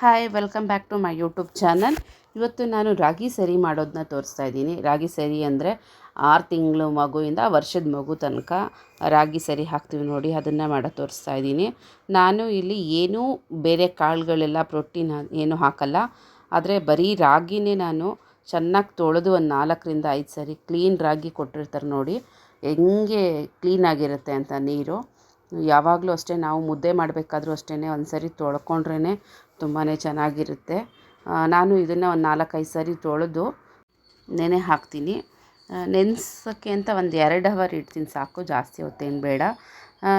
Hi welcome back to my YouTube channel ಇವತ್ತು ನಾನು ರಾಗಿ ಸರಿ ಮಾಡೋದನ್ನ ತೋರಿಸ್ತಾ ಇದ್ದೀನಿ. ರಾಗಿ ಸರಿ ಅಂದರೆ ಆರು ತಿಂಗಳು ಮಗುವಿಂದ ವರ್ಷದ ಮಗು ತನಕ ರಾಗಿ ಸರಿ ಹಾಕ್ತೀವಿ ನೋಡಿ, ಅದನ್ನು ಮಾಡೋ ತೋರಿಸ್ತಾ ಇದ್ದೀನಿ. ನಾನು ಇಲ್ಲಿ ಏನೂ ಬೇರೆ ಕಾಳುಗಳೆಲ್ಲ ಪ್ರೋಟೀನ್ ಏನು ಹಾಕಲ್ಲ. ಆದರೆ ಬರೀ ರಾಗಿನೇ ನಾನು ಚೆನ್ನಾಗಿ ತೊಳೆದು ಒಂದು ನಾಲ್ಕರಿಂದ ಐದು ಸರಿ ಕ್ಲೀನ್ ರಾಗಿ ಕೊಟ್ಟಿರ್ತಾರೆ ನೋಡಿ. ಹೆಂಗೆ ಕ್ಲೀನಾಗಿರುತ್ತೆ ಅಂತ ನೀರು. ಯಾವಾಗಲೂ ಅಷ್ಟೇ ನಾವು ಮುದ್ದೆ ಮಾಡಬೇಕಾದ್ರೂ ಅಷ್ಟೇ ಒಂದು ಸರಿ ತೊಳ್ಕೊಂಡ್ರೇ ತುಂಬಾ ಚೆನ್ನಾಗಿರುತ್ತೆ. ನಾನು ಇದನ್ನು ಒಂದು ನಾಲ್ಕೈದು ಸರಿ ತೊಳೆದು ನೆನೆ ಹಾಕ್ತೀನಿ. ನೆನೆಸೋಕ್ಕೆ ಅಂತ ಒಂದು ಎರಡು ಅವರ್ ಇಡ್ತೀನಿ ಸಾಕು, ಜಾಸ್ತಿ ಹೊತ್ತೇನು ಬೇಡ.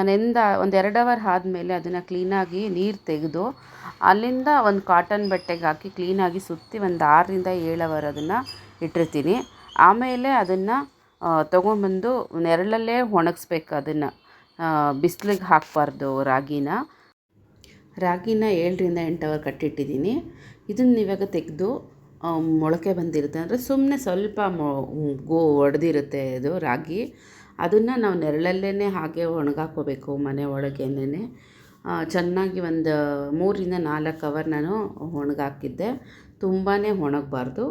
ನೆಂದ ಒಂದು ಎರಡು ಅವರ್ ಆದಮೇಲೆ ಅದನ್ನು ಕ್ಲೀನಾಗಿ ನೀರು ತೆಗೆದು ಅಲ್ಲಿಂದ ಒಂದು ಕಾಟನ್ ಬಟ್ಟೆಗೆ ಹಾಕಿ ಕ್ಲೀನಾಗಿ ಸುತ್ತಿ ಒಂದು ಆರರಿಂದ ಏಳು ಅವರ್ ಅದನ್ನು ಇಟ್ಟಿರ್ತೀನಿ. ಆಮೇಲೆ ಅದನ್ನು ತೊಗೊಂಡ್ಬಂದು ನೆರಳಲ್ಲೇ ಒಣಗಿಸ್ಬೇಕು ಅದನ್ನು. ಬಿಸ್ಲಿಗೆ ಹಾಕಬಾರ್ದು ರಾಗಿನ. ರಾಗಿನ ಏಳರಿಂದ ಎಂಟು ಅವರ್ ಕಟ್ಟಿಟ್ಟಿದ್ದೀನಿ. ಇದನ್ನು ಇವಾಗ ತೆಗೆದು ಮೊಳಕೆ ಬಂದಿರುತ್ತೆ. ಅಂದರೆ ಸುಮ್ಮನೆ ಸ್ವಲ್ಪ ಮೊ, ಗೋ ಒಡೆದಿರುತ್ತೆ ಇದು ರಾಗಿ. ಅದನ್ನು ನಾವು ನೆರಳಲ್ಲೇ ಹಾಗೆ ಒಣಗಾಕೋಬೇಕು ಮನೆ ಒಳಗೇನೆ ಚೆನ್ನಾಗಿ ಒಂದು ಮೂರಿಂದ ನಾಲ್ಕು ಅವರ್ ನಾನು ಒಣಗಾಕಿದ್ದೆ. ತುಂಬಾ ಒಣಗಬಾರ್ದು.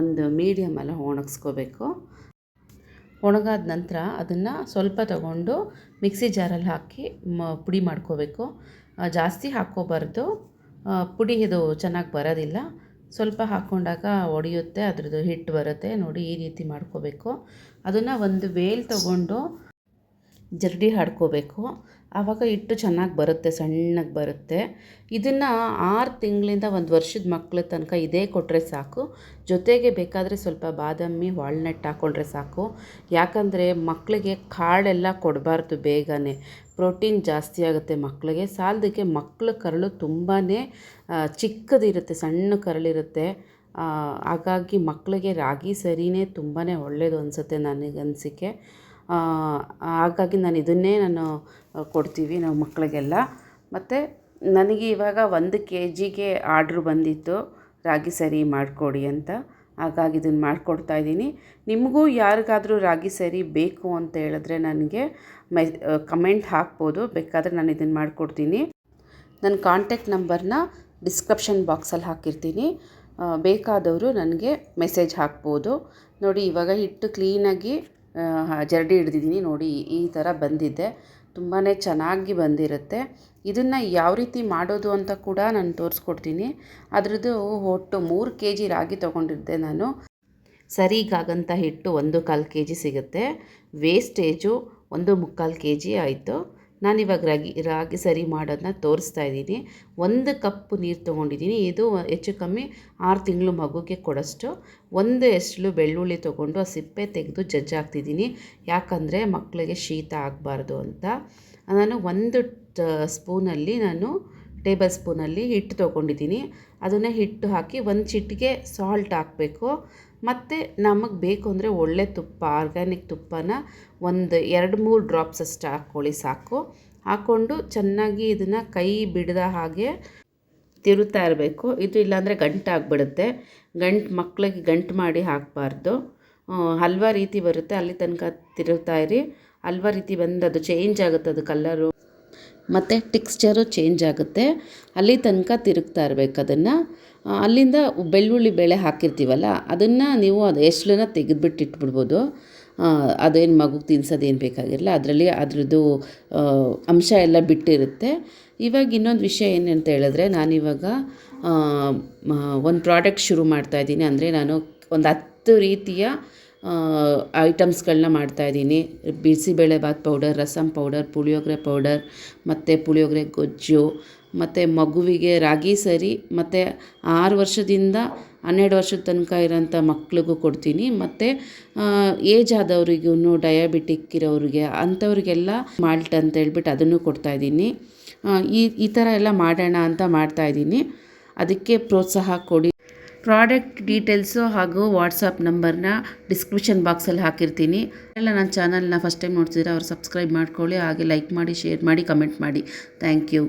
ಒಂದು ಮೀಡಿಯಮಲ್ಲಿ ಒಣಗಿಸ್ಕೋಬೇಕು. ಒಣಗಾದ ನಂತರ ಅದನ್ನು ಸ್ವಲ್ಪ ತಗೊಂಡು ಮಿಕ್ಸಿ ಜಾರಲ್ಲಿ ಹಾಕಿ ಮ, ಪುಡಿ ಮಾಡ್ಕೋಬೇಕು. ಜಾಸ್ತಿ ಹಾಕ್ಕೋಬಾರ್ದು. ಪುಡಿ ಇದು ಚೆನ್ನಾಗಿ ಬರೋದಿಲ್ಲ. ಸ್ವಲ್ಪ ಹಾಕ್ಕೊಂಡಾಗ ಒಡೆಯುತ್ತೆ, ಅದ್ರದ್ದು ಹಿಟ್ಟು ಬರುತ್ತೆ. ನೋಡಿ, ಈ ರೀತಿ ಮಾಡ್ಕೋಬೇಕು. ಅದನ್ನು ಒಂದು ವೇಲ್ ತಗೊಂಡು ಜರಡಿ ಹಾಡ್ಕೋಬೇಕು. ಆವಾಗ ಹಿಟ್ಟು ಚೆನ್ನಾಗಿ ಬರುತ್ತೆ, ಸಣ್ಣಗೆ ಬರುತ್ತೆ. ಇದನ್ನು ಆರು ತಿಂಗಳಿಂದ ಒಂದು ವರ್ಷದ ಮಕ್ಕಳ ತನಕ ಇದೇ ಕೊಟ್ಟರೆ ಸಾಕು. ಜೊತೆಗೆ ಬೇಕಾದರೆ ಸ್ವಲ್ಪ ಬಾದಾಮಿ, ವಾಲ್ನಟ್ ಹಾಕ್ಕೊಂಡ್ರೆ ಸಾಕು. ಯಾಕಂದರೆ ಮಕ್ಕಳಿಗೆ ಕಾಳೆಲ್ಲ ಕೊಡಬಾರ್ದು ಬೇಗನೆ. ಪ್ರೋಟೀನ್ ಜಾಸ್ತಿ ಆಗುತ್ತೆ ಮಕ್ಕಳಿಗೆ ಸಾಲದಕ್ಕೆ ಮಕ್ಕಳ ಕರಳು ತುಂಬಾ ಚಿಕ್ಕದಿರುತ್ತೆ, ಸಣ್ಣ ಕರಳಿರುತ್ತೆ. ಹಾಗಾಗಿ ಮಕ್ಕಳಿಗೆ ರಾಗಿ ಸರಿನೇ ತುಂಬಾ ಒಳ್ಳೆಯದು ಅನಿಸುತ್ತೆ ನನಗೆ ಅನಿಸಿಕೆ ಹಾಗಾಗಿ ನಾನು ಇದನ್ನೇ ನಾನು ಕೊಡ್ತೀವಿ ನಾವು ಮಕ್ಕಳಿಗೆಲ್ಲ. ಮತ್ತು ನನಗೆ ಇವಾಗ ಒಂದು ಕೆ ಜಿಗೆ ಆರ್ಡ್ರು ಬಂದಿತ್ತು, ರಾಗಿ ಸರಿ ಮಾಡಿಕೊಡಿ ಅಂತ. ಹಾಗಾಗಿ ಇದನ್ನು ಮಾಡಿಕೊಡ್ತಾ ಇದ್ದೀನಿ. ನಿಮಗೂ ಯಾರಿಗಾದರೂ ರಾಗಿ ಸರಿ ಬೇಕು ಅಂತ ಹೇಳಿದ್ರೆ ನನಗೆ ಮೆ ಕಮೆಂಟ್ ಹಾಕ್ಬೋದು. ಬೇಕಾದರೆ ನಾನು ಇದನ್ನು ಮಾಡಿಕೊಡ್ತೀನಿ. ನನ್ನ ಕಾಂಟ್ಯಾಕ್ಟ್ ನಂಬರ್ನ ಡಿಸ್ಕ್ರಿಪ್ಷನ್ ಬಾಕ್ಸಲ್ಲಿ ಹಾಕಿರ್ತೀನಿ. ಬೇಕಾದವರು ನನಗೆ ಮೆಸೇಜ್ ಹಾಕ್ಬೋದು. ನೋಡಿ, ಇವಾಗ ಹಿಟ್ಟು ಕ್ಲೀನಾಗಿ ಜರಡಿ ಹಿಡ್ದಿದ್ದೀನಿ ನೋಡಿ, ಈ ಥರ ಬಂದಿದೆ. ತುಂಬಾ ಚೆನ್ನಾಗಿ ಬಂದಿರುತ್ತೆ. ಇದನ್ನು ಯಾವ ರೀತಿ ಮಾಡೋದು ಅಂತ ಕೂಡ ನಾನು ತೋರಿಸ್ಕೊಡ್ತೀನಿ. ಅದರದ್ದು ಒಟ್ಟು ಮೂರು ಕೆ ಜಿ ರಾಗಿ ತೊಗೊಂಡಿದ್ದೆ ನಾನು. ಸರಿಗಾಗಂಥ ಹಿಟ್ಟು ಒಂದು ಕಾಲು ಕೆ ಜಿ ಸಿಗುತ್ತೆ. ವೇಸ್ಟೇಜು ಒಂದು ಮುಕ್ಕಾಲು ಕೆ ಜಿ ಆಯಿತು. ನಾನಿವಾಗ ರಾಗಿ ರಾಗಿ ಸರಿ ಮಾಡೋದನ್ನ ತೋರಿಸ್ತಾ ಇದ್ದೀನಿ. ಒಂದು ಕಪ್ ನೀರು ತೊಗೊಂಡಿದ್ದೀನಿ. ಇದು ಹೆಚ್ಚು ಕಮ್ಮಿ ಆರು ತಿಂಗಳು ಮಗುಗೆ ಕೊಡೋಷ್ಟು. ಒಂದು ಎಷ್ಟು ಬೆಳ್ಳುಳ್ಳಿ ತೊಗೊಂಡು ಆ ಸಿಪ್ಪೆ ತೆಗೆದು ಜಜ್ಜಾಗ್ತಿದ್ದೀನಿ ಯಾಕಂದರೆ ಮಕ್ಕಳಿಗೆ ಶೀತ ಆಗಬಾರ್ದು ಅಂತ. ನಾನು ಒಂದು ಸ್ಪೂನಲ್ಲಿ ನಾನು ಟೇಬಲ್ ಸ್ಪೂನಲ್ಲಿ ಹಿಟ್ಟು ತೊಗೊಂಡಿದ್ದೀನಿ. ಅದನ್ನು ಹಿಟ್ಟು ಹಾಕಿ ಒಂದು ಚಿಟಿಕೆ ಸಾಲ್ಟ್ ಹಾಕಬೇಕು. ಮತ್ತು ನಮಗೆ ಬೇಕು ಅಂದರೆ ಒಳ್ಳೆ ತುಪ್ಪ ಆರ್ಗ್ಯಾನಿಕ್ ತುಪ್ಪನ ಒಂದು ಎರಡು ಮೂರು ಡ್ರಾಪ್ಸ್ ಅಷ್ಟು ಹಾಕ್ಕೊಳ್ಳಿ ಸಾಕು. ಹಾಕ್ಕೊಂಡು ಚೆನ್ನಾಗಿ ಇದನ್ನು ಕೈ ಬಿಡದ ಹಾಗೆ ತಿರುತ್ತಾ ಇರಬೇಕು. ಇದು ಇಲ್ಲಾಂದರೆ ಗಂಟಾಗ್ಬಿಡುತ್ತೆ ಗಂಟು ಮಕ್ಕಳಿಗೆ ಗಂಟು ಮಾಡಿ ಹಾಕಬಾರ್ದು. ಹಲ್ವಾ ರೀತಿ ಬರುತ್ತೆ. ಅಲ್ಲಿ ತನಕ ತಿರುತ್ತಾ ಇರಿ. ಹಲ್ವಾ ರೀತಿ ಬಂದು ಅದು ಚೇಂಜ್ ಆಗುತ್ತೆ. ಅದು ಕಲ್ಲರು ಮತ್ತು ಟಿಕ್ಸ್ಚರು ಚೇಂಜ್ ಆಗುತ್ತೆ. ಅಲ್ಲಿ ತನಕ ತಿರುಗ್ತಾ ಇರಬೇಕು ಅದನ್ನು. ಅಲ್ಲಿಂದ ಬೆಳ್ಳುಳ್ಳಿ ಬೇಳೆ ಹಾಕಿರ್ತೀವಲ್ಲ, ಅದನ್ನು ನೀವು ಅದು ಎಷ್ಟನ್ನ ತೆಗೆದುಬಿಟ್ಟು ಇಟ್ಬಿಡ್ಬೋದು. ಅದೇನು ಮಗುಗೆ ತಿನ್ಸೋದೇನು ಬೇಕಾಗಿರಲ್ಲ ಅದರಲ್ಲಿ ಅದರದ್ದು ಅಂಶ ಎಲ್ಲ ಬಿಟ್ಟಿರುತ್ತೆ. ಇವಾಗ ಇನ್ನೊಂದು ವಿಷಯ ಏನಂತ ಹೇಳಿದ್ರೆ, ನಾನಿವಾಗ ಒಂದು ಪ್ರಾಡಕ್ಟ್ ಶುರು ಮಾಡ್ತಾಯಿದ್ದೀನಿ ಅಂದರೆ ನಾನು ಒಂದು ಹತ್ತು ರೀತಿಯ ಐಟಮ್ಸ್ಗಳನ್ನ ಮಾಡ್ತಾಯಿದ್ದೀನಿ bisibelebath powder rasam powder, puliyogare powder, ಮತ್ತು ಪುಳಿಯೋಗರೆ ಗೊಜ್ಜು, ಮತ್ತು ಮಗುವಿಗೆ ರಾಗಿ ಸರಿ, ಮತ್ತು ಆರು ವರ್ಷದಿಂದ ಹನ್ನೆರಡು ವರ್ಷದ ತನಕ ಇರೋಂಥ ಮಕ್ಳಿಗೂ ಕೊಡ್ತೀನಿ. ಮತ್ತು ಏಜ್ ಆದವ್ರಿಗೂ ಡಯಾಬಿಟಿಕ್ ಇರೋರಿಗೆ, ಅಂಥವ್ರಿಗೆಲ್ಲ ಮಾಲ್ಟ್ ಅಂತ ಹೇಳ್ಬಿಟ್ಟು ಅದನ್ನು ಕೊಡ್ತಾಯಿದ್ದೀನಿ ಈ ಈ ಥರ ಎಲ್ಲ ಮಾಡೋಣ ಅಂತ ಮಾಡ್ತಾಯಿದ್ದೀನಿ ಅದಕ್ಕೆ ಪ್ರೋತ್ಸಾಹ ಕೊಡಿ. ಪ್ರಾಡಕ್ಟ್ ಡೀಟೇಲ್ಸು ಹಾಗೂ ವಾಟ್ಸಪ್ ನಂಬರ್ನ ಡಿಸ್ಕ್ರಿಪ್ಷನ್ ಬಾಕ್ಸಲ್ಲಿ ಹಾಕಿರ್ತೀನಿ. ಎಲ್ಲ ನನ್ನ ಚಾನಲ್ನ ಫಸ್ಟ್ ಟೈಮ್ ನೋಡ್ತಿದ್ರೆ ಅವ್ರು ಸಬ್ಸ್ಕ್ರೈಬ್ ಮಾಡ್ಕೊಳ್ಳಿ, ಹಾಗೆ ಲೈಕ್ ಮಾಡಿ, ಶೇರ್ ಮಾಡಿ, ಕಮೆಂಟ್ ಮಾಡಿ. Thank you.